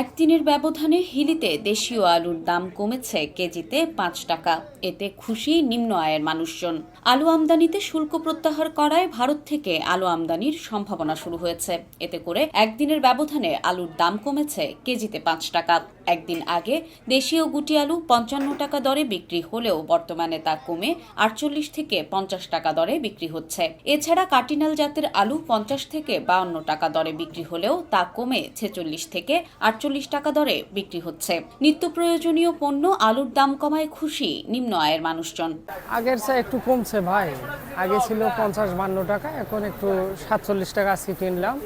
একদিনের ব্যবধানে হিলিতে দেশীয় আলুর দাম কমেছে কেজিতে পাঁচ টাকা। এতে খুশি নিম্ন আয়ের মানুষজন। আলু আমদানিতে শুল্ক প্রত্যাহার করায় ভারত থেকে আলু আমদানির সম্ভাবনা শুরু হয়েছে। এতে করে একদিনের ব্যবধানে আলুর দাম কমেছে কেজিতে পাঁচ টাকা। একদিন আগে দেশীয় গুটি আলু পঞ্চান্ন টাকা দরে বিক্রি হলেও বর্তমানে তা কমে আটচল্লিশ থেকে পঞ্চাশ টাকা দরে বিক্রি হচ্ছে। এছাড়া কাটিনাল জাতের আলু পঞ্চাশ থেকে বাউন্ন টাকা দরে বিক্রি হলেও তা কমে ছেচল্লিশ থেকে আটচল্লিশ টাকা দরে বিক্রি হচ্ছে। নিত্য প্রয়োজনীয় পণ্য আলুর দাম কমায় খুশি নিম্ন আয়ের মানুষজন। আগের চেয়ে একটু কমছে ভাই। আগে ছিল পঞ্চাশ বান্ন টাকা এখন একটু সাতচল্লিশ টাকা আজকে কিনলাম।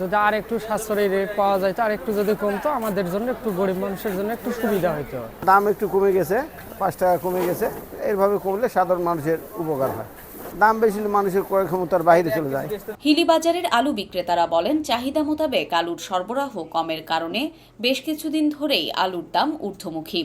যদি আর একটু সাশ্রয়ী রেট পাওয়া যায় তো আর একটু যদি কমতো আমাদের জন্য একটু গরিব মানুষের জন্য একটু সুবিধা হতো দাম একটু কমে গেছে পাঁচ টাকা কমে গেছে। এইভাবে কমলে সাধারণ মানুষের উপকার হয়। দাম বেশি হলে মানুষের ক্রয় ক্ষমতার বাইরে চলে যায়। হিলি বাজারের আলু বিক্রেতারা বলেন চাহিদা মোতাবেক আলুর সরবরাহ কমের কারণে বেশ কিছুদিন ধরেই আলুর দাম ঊর্ধ্বমুখী।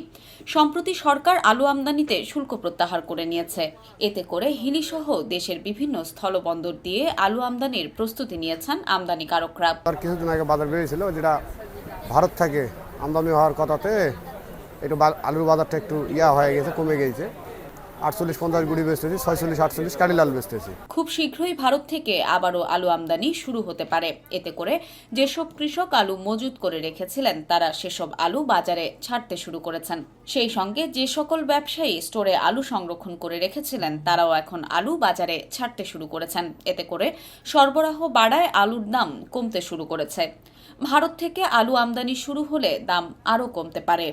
সম্প্রতি সরকার আলু আমদানিতে শুল্ক প্রত্যাহার করে নিয়েছে। এতে করে হিলি সহ দেশের বিভিন্ন স্থলবন্দর দিয়ে আলু আমদানির প্রস্তুতি নিয়েছেন আমদানিকারকরা। আর কিছুদিন আগে বাজার বেরিয়েছিল যেটা ভারত থেকে আমদানি হওয়ার কথাতে একটু আলুর বাজারটা একটু ইয়া হয়ে গেছে কমে গেছে। আটচল্লিশ, পঞ্চাশ গুড়ি বেচতেছি ছয়চল্লিশ, আটচল্লিশ বেচতেছি খুব শীঘ্রই ভারত থেকে আবারও আলু আমদানি শুরু হতে পারে। এতে করে যেসব কৃষক আলু মজুত করে রেখেছিলেন, তারা সেসব আলু বাজারে ছাড়তে শুরু করেছেন। সেই সঙ্গে যে সকল ব্যবসায়ী স্টোরে আলু সংরক্ষণ করে রেখেছিলেন, তারাও এখন আলু বাজারে ছাড়তে শুরু করেছেন। এতে করে সরবরাহ বাড়ায় আলুর দাম কমতে শুরু করেছে। ভারত থেকে আলু আমদানি শুরু হলে দাম আরও কমতে পারে।